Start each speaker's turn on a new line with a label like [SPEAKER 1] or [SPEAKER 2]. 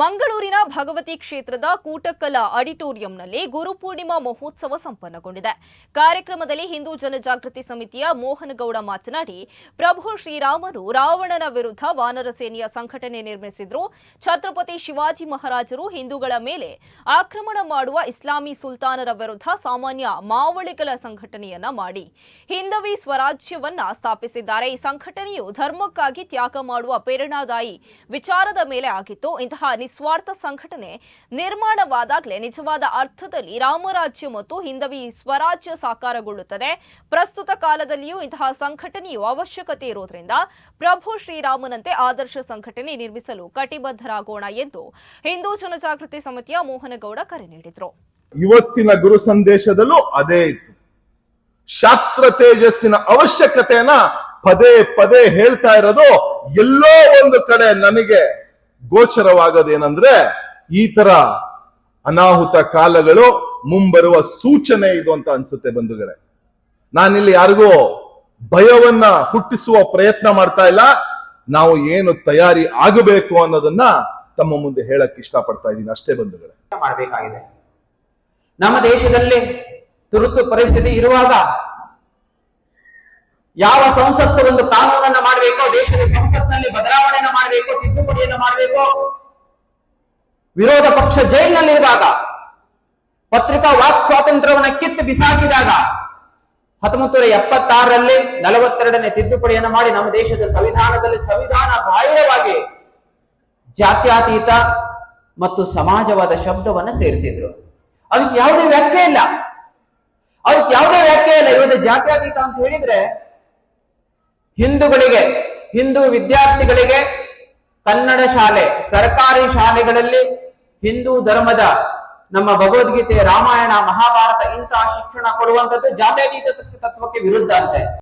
[SPEAKER 1] ಮಂಗಳೂರಿನ ಭಗವತಿ ಕ್ಷೇತ್ರದ ಕೂಟಕಲ ಆಡಿಟೋರಿಯಂನಲ್ಲಿ ಗುರುಪೂರ್ಣಿಮಾ ಮಹೋತ್ಸವ ಸಂಪನ್ನಗೊಂಡಿದೆ. ಕಾರ್ಯಕ್ರಮದಲ್ಲಿ ಹಿಂದೂ ಜನಜಾಗೃತಿ ಸಮಿತಿಯ ಮೋಹನಗೌಡ ಮಾತನಾಡಿ, ಪ್ರಭು ಶ್ರೀರಾಮರು ರಾವಣನ ವಿರುದ್ಧ ವಾನರ ಸೇನೆಯ ಸಂಘಟನೆ ನಿರ್ಮಿಸಿದ್ರು. ಛತ್ರಪತಿ ಶಿವಾಜಿ ಮಹಾರಾಜರು ಹಿಂದೂಗಳ ಮೇಲೆ ಆಕ್ರಮಣ ಮಾಡುವ ಇಸ್ಲಾಮಿ ಸುಲ್ತಾನರ ವಿರುದ್ಧ ಸಾಮಾನ್ಯ ಮಾವಳಿಗಳ ಸಂಘಟನೆಯನ್ನ ಮಾಡಿ ಹಿಂದವಿ ಸ್ವರಾಜ್ಯವನ್ನ ಸ್ಥಾಪಿಸಿದ್ದಾರೆ. ಈ ಸಂಘಟನೆಯು ಧರ್ಮಕ್ಕಾಗಿ ತ್ಯಾಗ ಮಾಡುವ ಪ್ರೇರಣಾದಾಯಿ ವಿಚಾರದ ಮೇಲೆ ಆಗಿತ್ತು. ಇಂತಹ ನಿಸ್ವಾರ್ಥ ಸಂಘಟನೆ ನಿರ್ಮಾಣವಾದಾಗಲೇ ನಿಜವಾದ ಅರ್ಥದಲ್ಲಿ ರಾಮರಾಜ್ಯ ಮತ್ತು ಹಿಂದವಿ ಸ್ವರಾಜ್ಯ ಸಾಕಾರಗೊಳ್ಳುತ್ತದೆ. ಪ್ರಸ್ತುತ ಕಾಲದಲ್ಲಿಯೂ ಇಂತಹ ಸಂಘಟನೆಯು ಅವಶ್ಯಕತೆ ಇರುವುದರಿಂದ ಪ್ರಭು ಶ್ರೀರಾಮನಂತೆ ಆದರ್ಶ ಸಂಘಟನೆ ನಿರ್ಮಿಸಲು ಕಟಿಬದ್ಧರಾಗೋಣ ಎಂದು ಹಿಂದೂ ಜನಜಾಗೃತಿ ಸಮಿತಿಯ ಮೋಹನಗೌಡ ಕರೆ ನೀಡಿದರು.
[SPEAKER 2] ಇವತ್ತಿನ ಗುರು ಸಂದೇಶದಲ್ಲೂ ಅದೇ ಇತ್ತು. ಶಾಸ್ತ್ರ ತೇಜಸ್ಸಿನ ಅವಶ್ಯಕತೆಯನ್ನ ಪದೇ ಪದೇ ಹೇಳ್ತಾ ಇರೋದು ಎಲ್ಲೋ ಒಂದು ಕಡೆ ನನಗೆ ಗೋಚರವಾಗೋದೇನಂದ್ರೆ ಈ ತರ ಅನಾಹುತ ಕಾಲಗಳು ಮುಂಬರುವ ಸೂಚನೆ ಇದು ಅಂತ ಅನ್ಸುತ್ತೆ ಬಂಧುಗಳೇ. ನಾನಿಲ್ಲಿ ಯಾರಿಗೂ ಭಯವನ್ನ ಹುಟ್ಟಿಸುವ ಪ್ರಯತ್ನ ಮಾಡ್ತಾ ಇಲ್ಲ. ನಾವು ಏನು ತಯಾರಿ ಆಗಬೇಕು ಅನ್ನೋದನ್ನ ತಮ್ಮ ಮುಂದೆ ಹೇಳಕ್ ಇಷ್ಟಪಡ್ತಾ ಇದ್ದೀನಿ ಅಷ್ಟೇ ಬಂಧುಗಳೇ.
[SPEAKER 3] ಮಾಡಬೇಕಾಗಿದೆ. ನಮ್ಮ ದೇಶದಲ್ಲಿ ತುರ್ತು ಪರಿಸ್ಥಿತಿ ಇರುವಾಗ ಯಾವ ಸಂಸತ್ತು ಒಂದು ಕಾನೂನನ್ನ ಮಾಡಬೇಕೋ, ದೇಶದ ಸಂಸತ್ನಲ್ಲಿ ಬದಲಾವಣೆಯನ್ನು ಮಾಡಬೇಕು, ತಿದ್ದುಪಡಿಯನ್ನ ಮಾಡಬೇಕು? ವಿರೋಧ ಪಕ್ಷ ಜೈಲಿನಲ್ಲಿರುವಾಗ, ಪತ್ರಿಕಾ ವಾಕ್ ಸ್ವಾತಂತ್ರ್ಯವನ್ನ ಕಿತ್ತು ಬಿಸಾಕಿದಾಗ ಹತ್ತೊಂಬತ್ತು ನೂರ ಎಪ್ಪತ್ತಾರರಲ್ಲಿ ನಲವತ್ತೆರಡನೇ ತಿದ್ದುಪಡಿಯನ್ನು ಮಾಡಿ ನಮ್ಮ ದೇಶದ ಸಂವಿಧಾನದಲ್ಲಿ ಸಂವಿಧಾನ ಬಾಹ್ಯವಾಗಿ ಜಾತ್ಯಾತೀತ ಮತ್ತು ಸಮಾಜವಾದ ಶಬ್ದವನ್ನು ಸೇರಿಸಿದ್ರು. ಅದಕ್ಕೆ ಯಾವುದೇ ವ್ಯಾಖ್ಯೆ ಇಲ್ಲ. ಅದಕ್ಕೆ ಯಾವುದೇ ವ್ಯಾಖ್ಯೆ ಇಲ್ಲ. ಇವತ್ತು ಜಾತ್ಯಾತೀತ ಅಂತ ಹೇಳಿದ್ರೆ ಹಿಂದೂಗಳಿಗೆ, ಹಿಂದೂ ವಿದ್ಯಾರ್ಥಿಗಳಿಗೆ ಕನ್ನಡ ಶಾಲೆ, ಸರ್ಕಾರಿ ಶಾಲೆಗಳಲ್ಲಿ ಹಿಂದೂ ಧರ್ಮದ ನಮ್ಮ ಭಗವದ್ಗೀತೆ ರಾಮಾಯಣ, ಮಹಾಭಾರತ ಇಂತಹ ಶಿಕ್ಷಣ ಕೊಡುವಂತದ್ದು ಜಾತ್ಯತೀತ ತತ್ವಕ್ಕೆ ವಿರುದ್ಧ ಅಂತೆ.